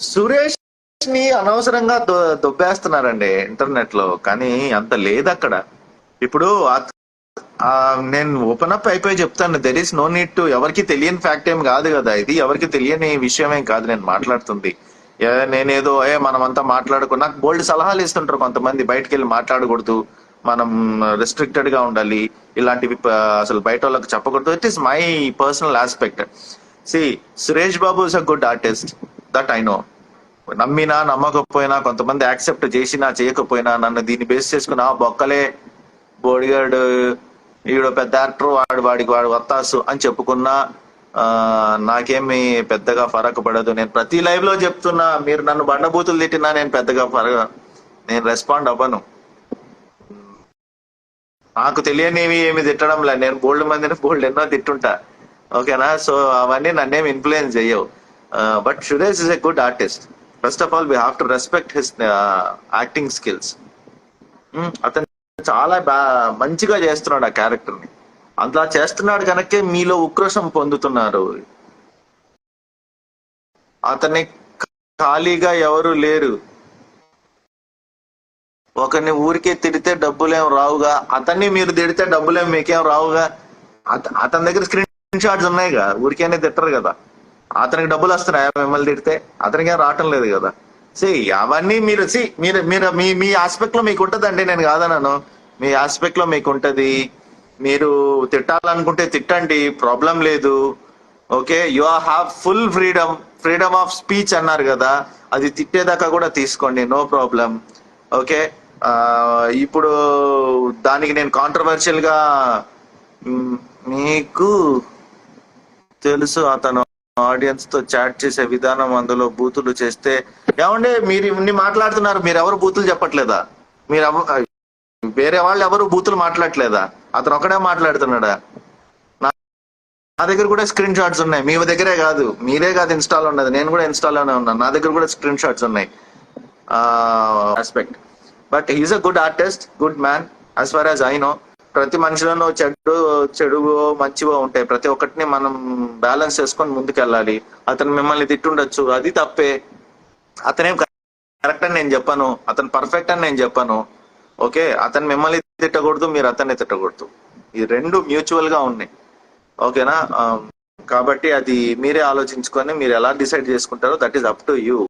సురేష్ని అనవసరంగా దొ- దొబ్బేస్తున్నారండి ఇంటర్నెట్లో కానీ అంత లేదు అక్కడ ఇప్పుడు నేను ఓపెన్ అప్ అయిపోయి చెప్తాను. There is no need to ఎవరికి తెలియని ఫ్యాక్ట్ ఏం కాదు కదా ఇది. ఎవరికి తెలియని విషయం ఏం కాదు నేను మాట్లాడుతుంది. నేనేదో ఏ మనమంతా మాట్లాడుకున్నా బోల్డ్ సలహాలు ఇస్తుంటారు కొంతమంది. బయటకు వెళ్ళి మాట్లాడకూడదు. మనం రెస్ట్రిక్టెడ్గా ఉండాలి. ఇలాంటివి అసలు బయట వాళ్ళకి చెప్పకూడదు. It is my personal aspect see Suresh Babu is a good artist that I know నమ్మినా నమ్మకపోయినా కొంతమంది యాక్సెప్ట్ చేసినా చేయకపోయినా నన్ను దీన్ని బేస్ చేసుకుని ఆ బొక్కలే బోడిగాడు ఈడు పెద్ద యాక్టర్ వాడు వాడికి వాడు వత్తాసు అని చెప్పుకున్నా నాకేమి పెద్దగా ఫరక్ పడదు. నేను ప్రతి లైవ్లో చెప్తున్నా మీరు నన్ను బండబూతులు తిట్టినా నేను పెద్దగా ఫరక నేను రెస్పాండ్ అవ్వను. నాకు తెలియనివి ఏమి తిట్టడం లే నేను బోల్డ్ మందిని బోల్డ్ ఎన్నో తిట్టుంటా. ఓకేనా? సో అవన్నీ నన్నేమి ఇన్ఫ్లుయెన్స్ చెయ్యవు. But Suresh is a good artist first of all we have to respect his acting skills అతను చాలా మంచిగా చేస్తున్నాడు ఆ క్యారెక్టర్ని. అట్లా చేస్తున్నాడు కనుకే మీలో ఉక్రోషం పొందుతున్నారు. అతన్ని ఖాళీగా ఎవరు లేరు. ఒకరిని ఊరికే తిడితే డబ్బులేం రావుగా అతన్ని మీరు తిడితే డబ్బులేం మీకేం రావుగా? అతని దగ్గర స్క్రీన్ షాట్స్ ఉన్నాయిగా ఊరికేనే తిట్టరు కదా. అతనికి డబ్బులు వస్తున్నాయా మిమ్మల్ని తిడితే? అతనికి ఏం రావటం లేదు కదా. సి అవన్నీ మీరు సి మీరు మీరు మీ మీ ఆస్పెక్ట్లో మీకు ఉంటదండి నేను కాదన్నాను మీ ఆస్పెక్ట్లో మీకు ఉంటది. మీరు తిట్టాలనుకుంటే తిట్టండి ప్రాబ్లం లేదు. Okay you are have full freedom freedom of speech అన్నారు కదా. అది తిట్టేదాకా కూడా తీసుకోండి నో ప్రాబ్లం. ఓకే ఇప్పుడు దానికి నేను కాంట్రవర్షియల్గా మీకు తెలుసు అతను. ఆడియన్స్తో చాట్ చేసే విధానం అందులో బూతులు చేస్తే ఏమంటే మీరు ఇన్ని మాట్లాడుతున్నారు మీరు ఎవరు బూతులు చెప్పట్లేదా? మీరు వేరే వాళ్ళు ఎవరు బూతులు మాట్లాడట్లేదా? అతను ఒకడే మాట్లాడుతున్నాడా? నా నా దగ్గర కూడా స్క్రీన్ షాట్స్ ఉన్నాయి. మీ దగ్గరే కాదు. మీరే కాదు ఇన్స్టాల్ ఉన్నది. నేను కూడా ఇన్స్టాల్లోనే ఉన్నాను. నా దగ్గర కూడా స్క్రీన్ షాట్స్ ఉన్నాయి. Aspect but he's a good artist good man as far as I know ప్రతి మనిషిలోనూ చెడు చెడువో మంచివో ఉంటాయి. ప్రతి ఒక్కటిని మనం బ్యాలెన్స్ చేసుకొని ముందుకెళ్ళాలి. అతను మిమ్మల్ని తిట్టుండొచ్చు. అది తప్పే. అతనేం కరెక్ట్ అని నేను చెప్పాను. అతను పర్ఫెక్ట్ అని నేను చెప్పాను. ఓకే? అతను మిమ్మల్ని తిట్టకూడదు మీరు అతన్ని తిట్టకూడదు. ఈ రెండు మ్యూచువల్గా ఉన్నాయి. ఓకేనా? కాబట్టి అది మీరే ఆలోచించుకొని మీరు ఎలా డిసైడ్ చేసుకుంటారో that is up to you.